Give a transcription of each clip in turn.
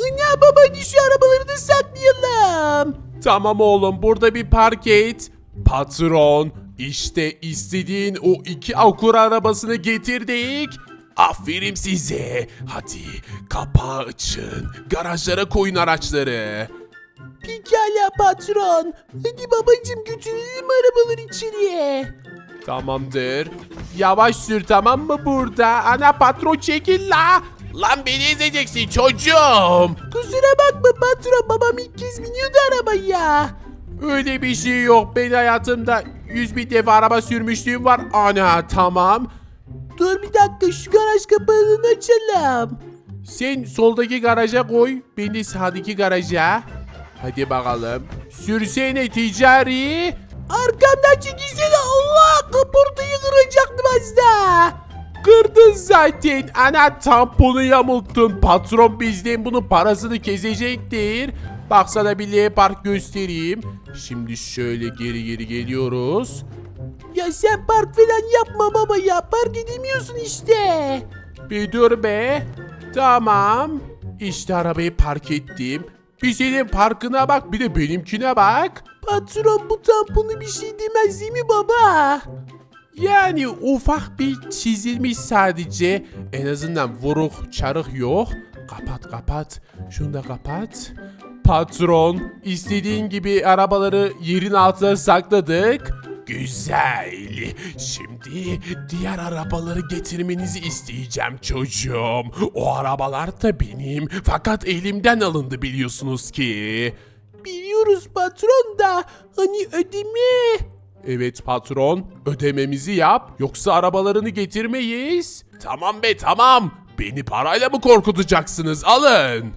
Ana baba şu arabaları da saklayalım. Tamam oğlum burada bir park et. Patron işte istediğin o iki akur arabasını getirdik. Aferin size. Hadi kapağı açın. Garajlara koyun araçları. Pekala patron. Hadi babacım götürelim arabaları içeriye. Tamamdır. Yavaş sür tamam mı burada? Ana patron çekil la. Lan beni ezeceksin çocuğum. Kusura bakma patron babam ilk kez biniyordu arabaya. Öyle bir şey yok. Ben hayatımda yüz bin defa araba sürmüşlüğüm var. Ana tamam. Dur bir dakika şu garaj kapağını açalım. Sen soldaki garaja koy. Ben de sağdaki garaja. Hadi bakalım. Sürsene ticari. Arkamdan çekilsene Allah kaportayı kıracaktım az daha. Kırdın zaten. Ana tamponu yamulttun. Patron bizden bunun parasını kesecektir. Baksana bir L park göstereyim. Şimdi şöyle geri geri geliyoruz. Ya sen park falan yapma baba ya park edemiyorsun işte. Bir dur be. Tamam. İşte arabayı park ettim. Bir senin parkına bak bir de benimkine bak. Patron bu tamponu bir şey demez değil mi baba? Yani ufak bir çizilmiş sadece. En azından vuruk çarık yok. Kapat kapat. Şunu da kapat. Patron istediğin gibi arabaları yerin altına sakladık. Güzel. Şimdi diğer arabaları getirmenizi isteyeceğim çocuğum. O arabalar da benim. Fakat elimden alındı biliyorsunuz ki. Biliyoruz patron da hani ödeme. Evet patron, ödememizi yap yoksa arabalarını getirmeyiz. Tamam be tamam. Beni parayla mı korkutacaksınız? Alın.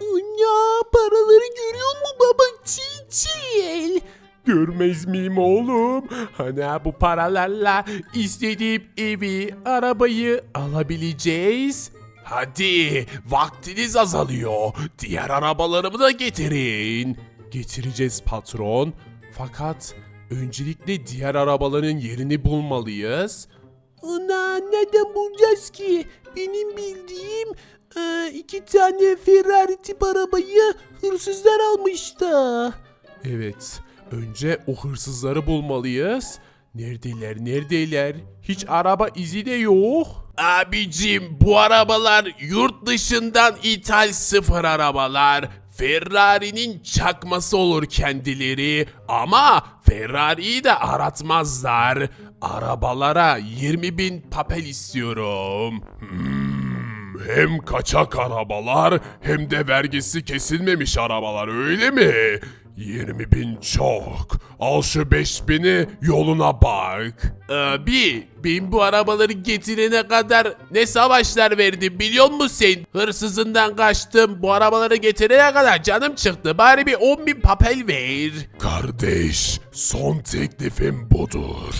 Ana paraları görüyor mu baba çil çil. Görmez miyim oğlum? Hani bu paralarla istediğim evi, arabayı alabileceğiz. Hadi vaktiniz azalıyor. Diğer arabalarımı da getirin. Getireceğiz patron. Fakat öncelikle diğer arabaların yerini bulmalıyız. Ana nereden bulacağız ki? Benim bildiğim e, iki tane Ferrari tip arabayı hırsızlar almıştı. Evet, önce o hırsızları bulmalıyız. Neredeler, neredeler? Hiç araba izi de yok. Abicim, bu arabalar yurt dışından ithal sıfır arabalar. Ferrari'nin çakması olur kendileri ama Ferrari'yi de aratmazlar. Arabalara 20 bin papel istiyorum. Hmm, hem kaçak arabalar hem de vergisi kesilmemiş arabalar öyle mi? 20 bin çok. Al şu 5 bini yoluna bak. Abi ben bu arabaları getirene kadar ne savaşlar verdim biliyor musun sen? Hırsızından kaçtım bu arabaları getirene kadar canım çıktı. Bari bir 10 bin papel ver. Kardeş son teklifim budur.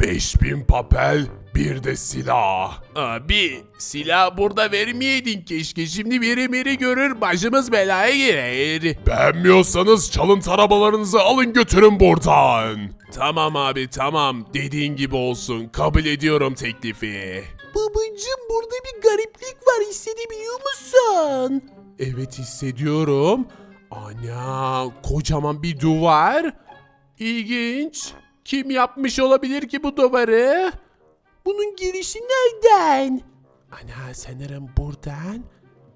5000 papel bir de silah. Abi silah burada vermeyeydin keşke. Şimdi biri biri görür başımız belaya girer. Beğenmiyorsanız çalıntı arabalarınızı alın götürün buradan. Tamam abi tamam. Dediğin gibi olsun. Kabul ediyorum teklifi. Babacım burada bir gariplik var hissedebiliyor musun? Evet hissediyorum. Ana kocaman bir duvar. İlginç. Kim yapmış olabilir ki bu duvarı? Bunun girişi nereden? Ana sanırım buradan.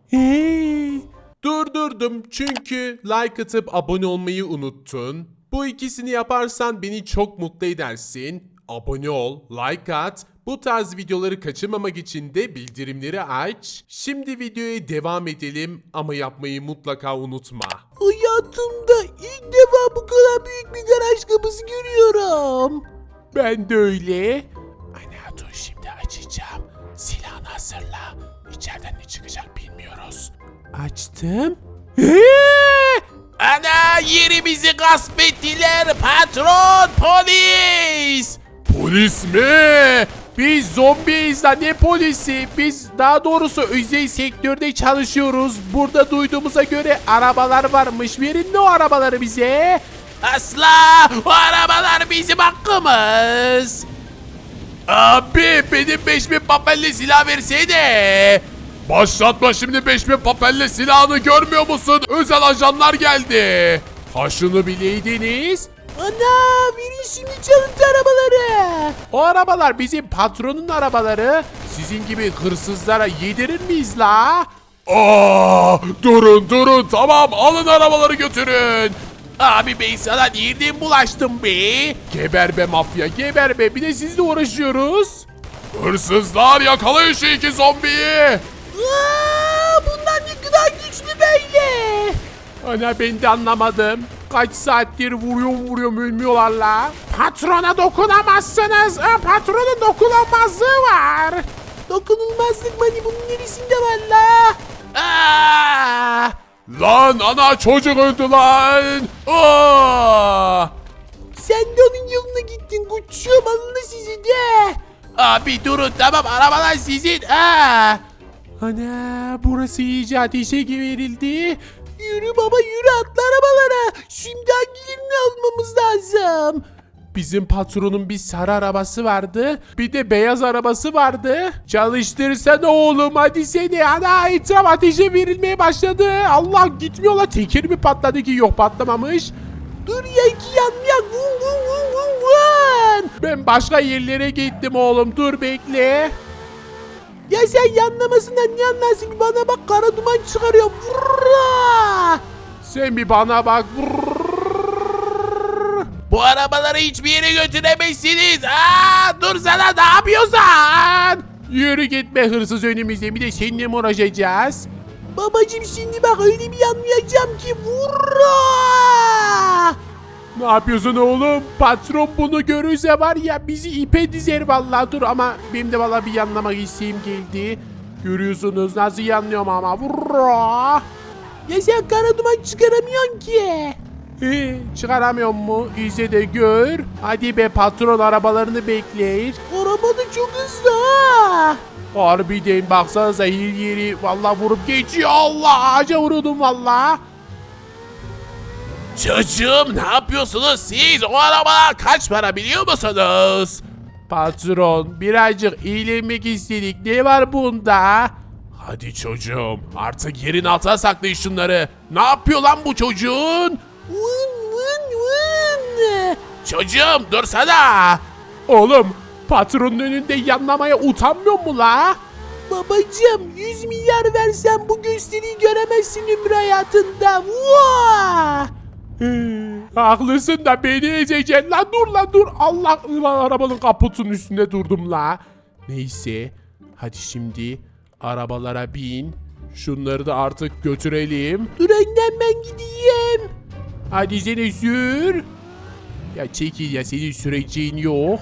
Hey. Durdurdum çünkü like atıp abone olmayı unuttun. Bu ikisini yaparsan beni çok mutlu edersin. Abone ol, like at. Bu tarz videoları kaçırmamak için de bildirimleri aç. Şimdi videoya devam edelim ama yapmayı mutlaka unutma. Hayatımda ilk defa bu kadar büyük bir garaj kapısı görüyorum. Ben de öyle. Dur şimdi açacağım. Silahını hazırla. İçeriden ne çıkacak bilmiyoruz. Açtım. Ana yerimizi gasp ettiler patron polis. Polis mi? Biz zombiyiz lan ne polisi? Biz daha doğrusu özel sektörde çalışıyoruz. Burada duyduğumuza göre arabalar varmış. Verin de o arabaları bize. Asla o arabalar bizim hakkımız. Abi benim 5000 papelli silah versene. Başlatma şimdi 5000 papelle silahını görmüyor musun? Özel ajanlar geldi. Şunu bileydiniz. Ana biri şimdi çalıntı arabaları. O arabalar bizim patronun arabaları. Sizin gibi hırsızlara yedirir miyiz la? Aa, durun durun tamam alın arabaları götürün. Abi ben sana nereden bulaştım be? Geber be mafya geber be bir de sizle uğraşıyoruz. Hırsızlar yakalayın şu iki zombiyi. Aa, bunlar ne kadar güçlü böyle. Ana ben de anlamadım. Kaç saattir vuruyorum vuruyorum ölmüyorlar la. Patrona dokunamazsınız. Ha, patronun dokunulmazlığı var. Dokunulmazlık mani bunun neresinde var la? Aa! Lan ana çocuk öldü lan. Aa! Sen de onun yoluna gittin koçum alın sizi de. Abi durun tamam arabalar sizin. Aa! Ana burası iyice ateşe verildi. Yürü baba yürü atla arabalara. Şimdi hangilerini almamız lazım? Bizim patronun bir sarı arabası vardı. Bir de beyaz arabası vardı. Çalıştırsana oğlum hadi seni. Ana etraf ateşe verilmeye başladı. Allah gitmiyor la teker mi patladı ki yok patlamamış. Dur ya iki yanmayak. Vun vun vun vun vun. Ben başka yerlere gittim oğlum dur bekle. Ya sen yanlamasından ne anlarsın? Bana bak kara duman çıkarıyor. Vurra! Sen bir bana bak. Bu arabaları hiçbir yere götüremezsiniz. Aa, dur sana ne yapıyorsan? Yürü gitme hırsız önümüzde bir de seninle mi uğraşacağız? Babacım şimdi bak öyle bir yanmayacağım ki. Vurra! Ne yapıyorsun oğlum? Patron bunu görürse var ya bizi ipe dizer vallahi dur ama benim de vallahi bir yanlamak isteğim geldi. Görüyorsunuz nasıl yanlıyorum ama. Vurra! Ya sen kara duman çıkaramıyorsun ki. Ee, çıkaramıyor mu? İzle de gör. Hadi be patron arabalarını bekler. Araba da çok hızlı ha. Harbiden baksanıza her yeri valla vurup geçiyor. Allah ağaca vuruyordum valla. Çocuğum ne yapıyorsunuz siz? O arabalar kaç para biliyor musunuz? Patron birazcık iyilemek istedik. Ne var bunda? Hadi çocuğum artık yerin altına saklayın şunları. Ne yapıyor lan bu çocuğun? Vın vın vın. Çocuğum dursana. Oğlum patronun önünde yanlamaya utanmıyor mu la? Babacım 100 milyar versen bu gösteriyi göremezsin ömrü hayatında. Vaa! Haklısın da beni ezeceksin la dur la dur. Allah ulan arabanın kaputunun üstünde durdum la. Neyse hadi şimdi arabalara bin. Şunları da artık götürelim. Dur önden ben gideyim. Hadi seni sür. Ya çekil ya senin süreceğin yok.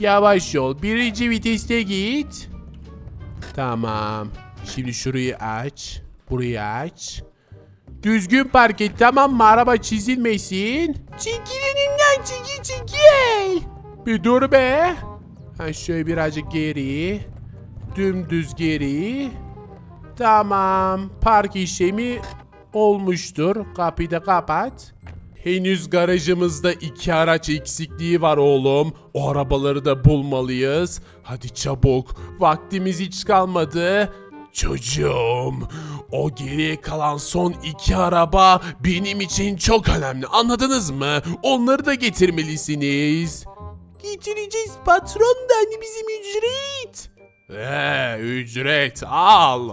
Yavaş yol. Birinci viteste git. Tamam. Şimdi şurayı aç. Burayı aç. Düzgün park et tamam mı? Araba çizilmesin. Çekil önümden çekil çekil. Bir dur be. Ha şöyle birazcık geri. Dümdüz geri. Tamam. Park işlemi olmuştur. Kapıyı da kapat. Henüz garajımızda iki araç eksikliği var oğlum. O arabaları da bulmalıyız. Hadi çabuk. Vaktimiz hiç kalmadı. Çocuğum, o geriye kalan son iki araba benim için çok önemli. Anladınız mı? Onları da getirmelisiniz. Getireceğiz patron da hani bizim ücret. Ee, ücret al.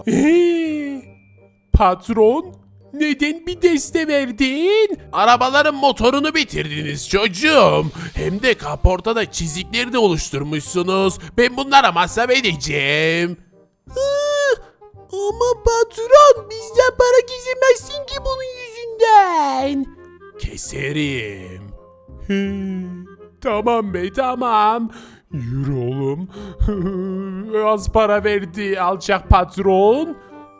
Patron, neden bir deste verdin? Arabaların motorunu bitirdiniz çocuğum. Hem de kaportada çizikleri de oluşturmuşsunuz. Ben bunlara masraf edeceğim. Ah, Ama patron bizden para kesemezsin ki bunun yüzünden. Keserim. tamam be tamam. Yürü oğlum. Az para verdi alçak patron.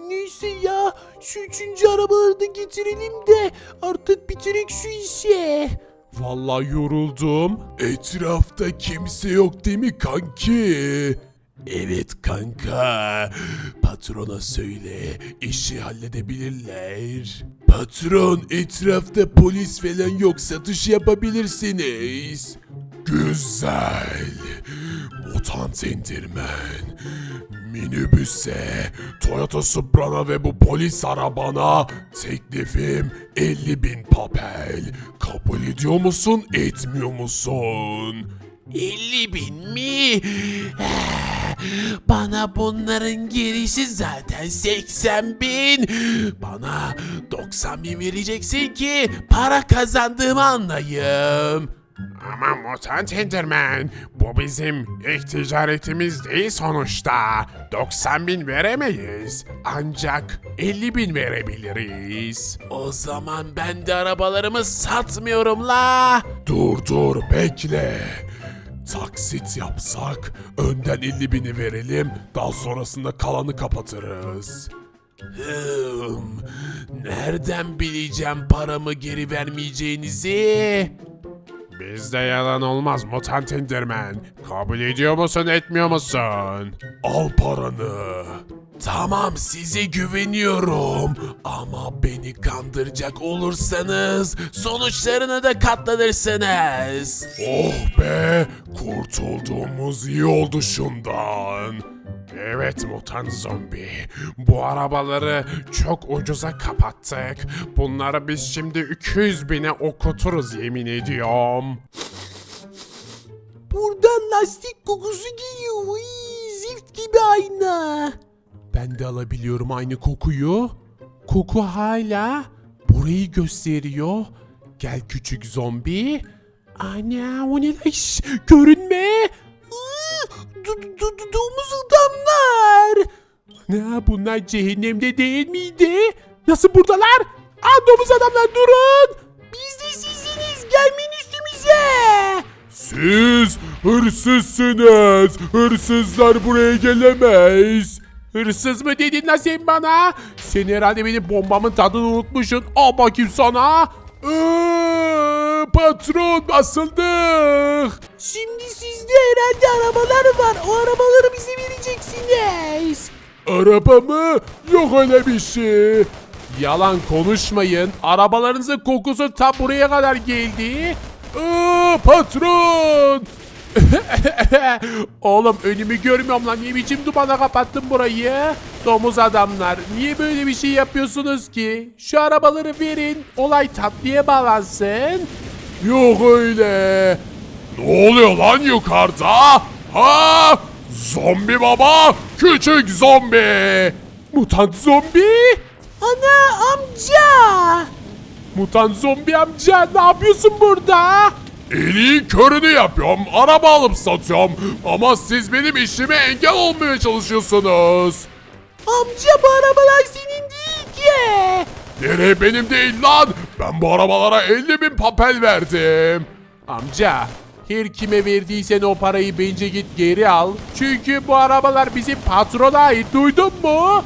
Neyse ya şu üçüncü arabaları da getirelim de artık bitirek şu işi. Vallahi yoruldum. Etrafta kimse yok değil mi kanki? Evet kanka. Patrona söyle. işi halledebilirler. Patron etrafta polis falan yok satış yapabilirsiniz. Güzel. Mutant Enderman. Minibüse, Toyota Supra'na ve bu polis arabana teklifim 50 bin papel. Kabul ediyor musun, etmiyor musun? 50 bin mi? Bana bunların girişi zaten 80 bin. Bana 90 bin vereceksin ki para kazandığımı anlayayım. Ama Mutant Enderman, bu bizim ilk ticaretimiz değil sonuçta. 90 bin veremeyiz. Ancak 50 bin verebiliriz. O zaman ben de arabalarımı satmıyorum la. Dur dur bekle. Taksit yapsak önden 50 bini verelim daha sonrasında kalanı kapatırız. Hım, nereden bileceğim paramı geri vermeyeceğinizi? Bizde yalan olmaz Mutant Enderman. Kabul ediyor musun etmiyor musun? Al paranı. Tamam size güveniyorum ama beni kandıracak olursanız sonuçlarına da katlanırsınız. Oh be kurtulduğumuz iyi oldu şundan. Evet mutant zombi. Bu arabaları çok ucuza kapattık. Bunları biz şimdi 200 bine okuturuz yemin ediyorum. Buradan lastik kokusu geliyor. Uy, zift gibi ayna. Ben de alabiliyorum aynı kokuyu. Koku hala burayı gösteriyor. Gel küçük zombi. Ana o ne lan? Şş, Görünme. Ne bunlar cehennemde değil miydi? Nasıl buradalar? Aa domuz adamlar durun. Biz de sizsiniz. Gelmeyin üstümüze. Siz hırsızsınız. Hırsızlar buraya gelemez. Hırsız mı dedin lan sen bana? Sen herhalde benim bombamın tadını unutmuşsun. Al bakayım sana. Iıı, patron basıldık. Şimdi sizde herhalde arabalar var. O arabaları bize vereceksiniz. Araba mı? Yok öyle bir şey. Yalan konuşmayın. Arabalarınızın kokusu tam buraya kadar geldi. Iıı, patron. Oğlum önümü görmüyorum lan. Ne biçim dumana kapattın burayı? Domuz adamlar. Niye böyle bir şey yapıyorsunuz ki? Şu arabaları verin. Olay tatlıya bağlansın. Yok öyle. Ne oluyor lan yukarıda? Ha? Zombi baba, küçük zombi. Mutant zombi. Ana amca. Mutant zombi amca ne yapıyorsun burada? Eli körünü yapıyorum, araba alıp satıyorum. Ama siz benim işime engel olmaya çalışıyorsunuz. Amca bu arabalar senin değil ki. Nereye benim değil lan? Ben bu arabalara 50 bin papel verdim. Amca, her kime verdiysen o parayı bence git geri al. Çünkü bu arabalar bizim patrona ait duydun mu?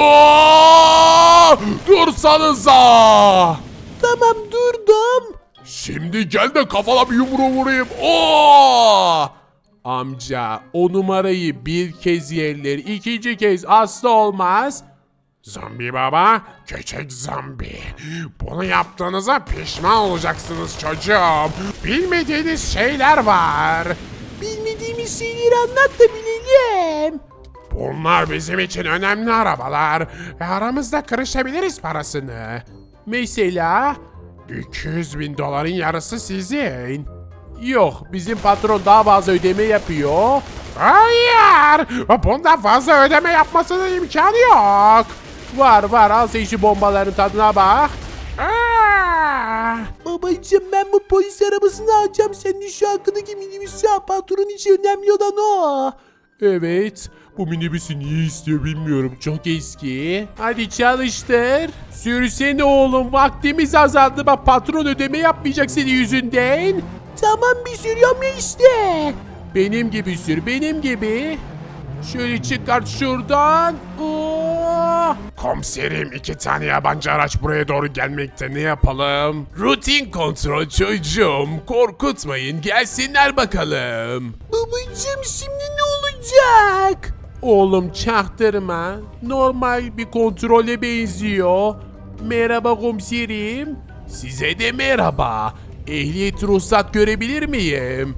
Aa! Dursanıza! Tamam durdum. Şimdi gel de kafana bir yumruğu vurayım. Oo! Amca o numarayı bir kez yerler, ikinci kez asla olmaz. Zombi baba, küçük zombi. Bunu yaptığınıza pişman olacaksınız çocuğum. Bilmediğiniz şeyler var. Bilmediğimiz şeyleri anlat da bilelim. Bunlar bizim için önemli arabalar ve aramızda kırışabiliriz parasını. Mesela 200 bin doların yarısı sizin. Yok bizim patron daha fazla ödeme yapıyor. Hayır bundan fazla ödeme yapmasının imkanı yok. Var var al sen şu bombaların tadına bak. Aa! Babacım ben bu polis arabasını alacağım. Sen de şu arkadaki minibüsü al. Patron için önemli olan o. Evet. Bu minibüsü niye istiyor bilmiyorum. Çok eski. Hadi çalıştır. Sürsene oğlum. Vaktimiz azaldı. Bak patron ödeme yapmayacak senin yüzünden. Tamam bir sürüyorum ya işte. Benim gibi sür. Benim gibi. Şöyle çıkart şuradan. Oo. Komiserim iki tane yabancı araç buraya doğru gelmekte ne yapalım? Rutin kontrol çocuğum. Korkutmayın gelsinler bakalım. Babacım şimdi ne olacak? Oğlum çaktırma. Normal bir kontrole benziyor. Merhaba komiserim. Size de merhaba. Ehliyet ruhsat görebilir miyim?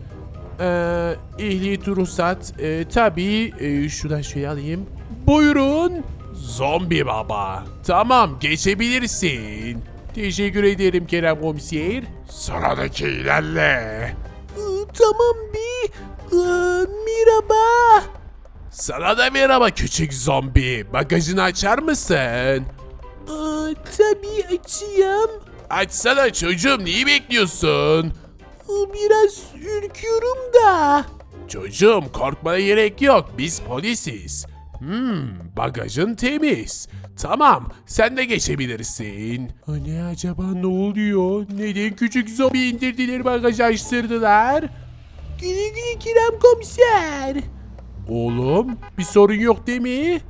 Ee, ehliyet ruhsat. Ee, tabii. Ee, şuradan şey alayım. Buyurun. Zombi baba. Tamam geçebilirsin. Teşekkür ederim Kerem komiser. Sıradaki ilerle. Tamam bir. Ee, merhaba. Sana da merhaba küçük zombi. Bagajını açar mısın? Ee, tabii açayım. Açsana çocuğum neyi bekliyorsun? Ee, biraz ürküyorum da. Çocuğum korkmana gerek yok. Biz polisiz. Hmm, bagajın temiz. Tamam, sen de geçebilirsin. Ne acaba ne oluyor? Neden küçük zombi indirdiler bagajı açtırdılar? Güle güle Kerem komiser. Oğlum, bir sorun yok değil mi?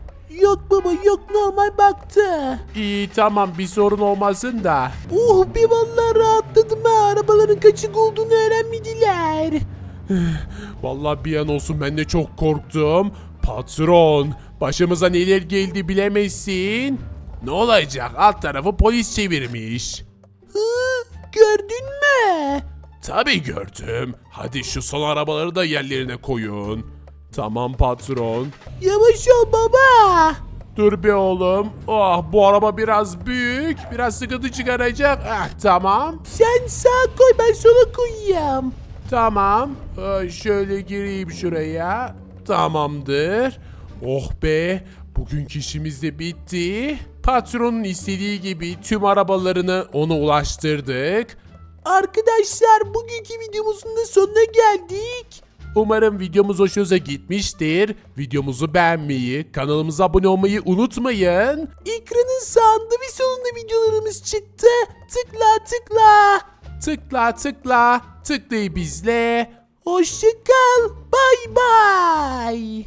Yok baba yok normal baktı. İyi tamam bir sorun olmasın da. Oh bir vallahi rahatladım ha. Arabaların kaçık olduğunu öğrenmediler. Vallahi bir an olsun ben de çok korktum. Patron, başımıza neler geldi bilemezsin. Ne olacak? Alt tarafı polis çevirmiş. Hı, gördün mü? Tabii gördüm. Hadi şu son arabaları da yerlerine koyun. Tamam patron. Yavaş ol baba. Dur be oğlum. Ah bu araba biraz büyük. Biraz sıkıntı çıkaracak. Ah tamam. Sen sağa koy ben sola koyayım. Tamam. Ee, şöyle gireyim şuraya. Tamamdır. Oh be. Bugünkü işimiz de bitti. Patronun istediği gibi tüm arabalarını ona ulaştırdık. Arkadaşlar bugünkü videomuzun da sonuna geldik. Umarım videomuz hoşunuza gitmiştir. Videomuzu beğenmeyi, kanalımıza abone olmayı unutmayın. Ekranın sağında ve solunda videolarımız çıktı. Tıkla tıkla. Tıkla tıkla, tıklayı bizle. Hoşça kal. Bay bay.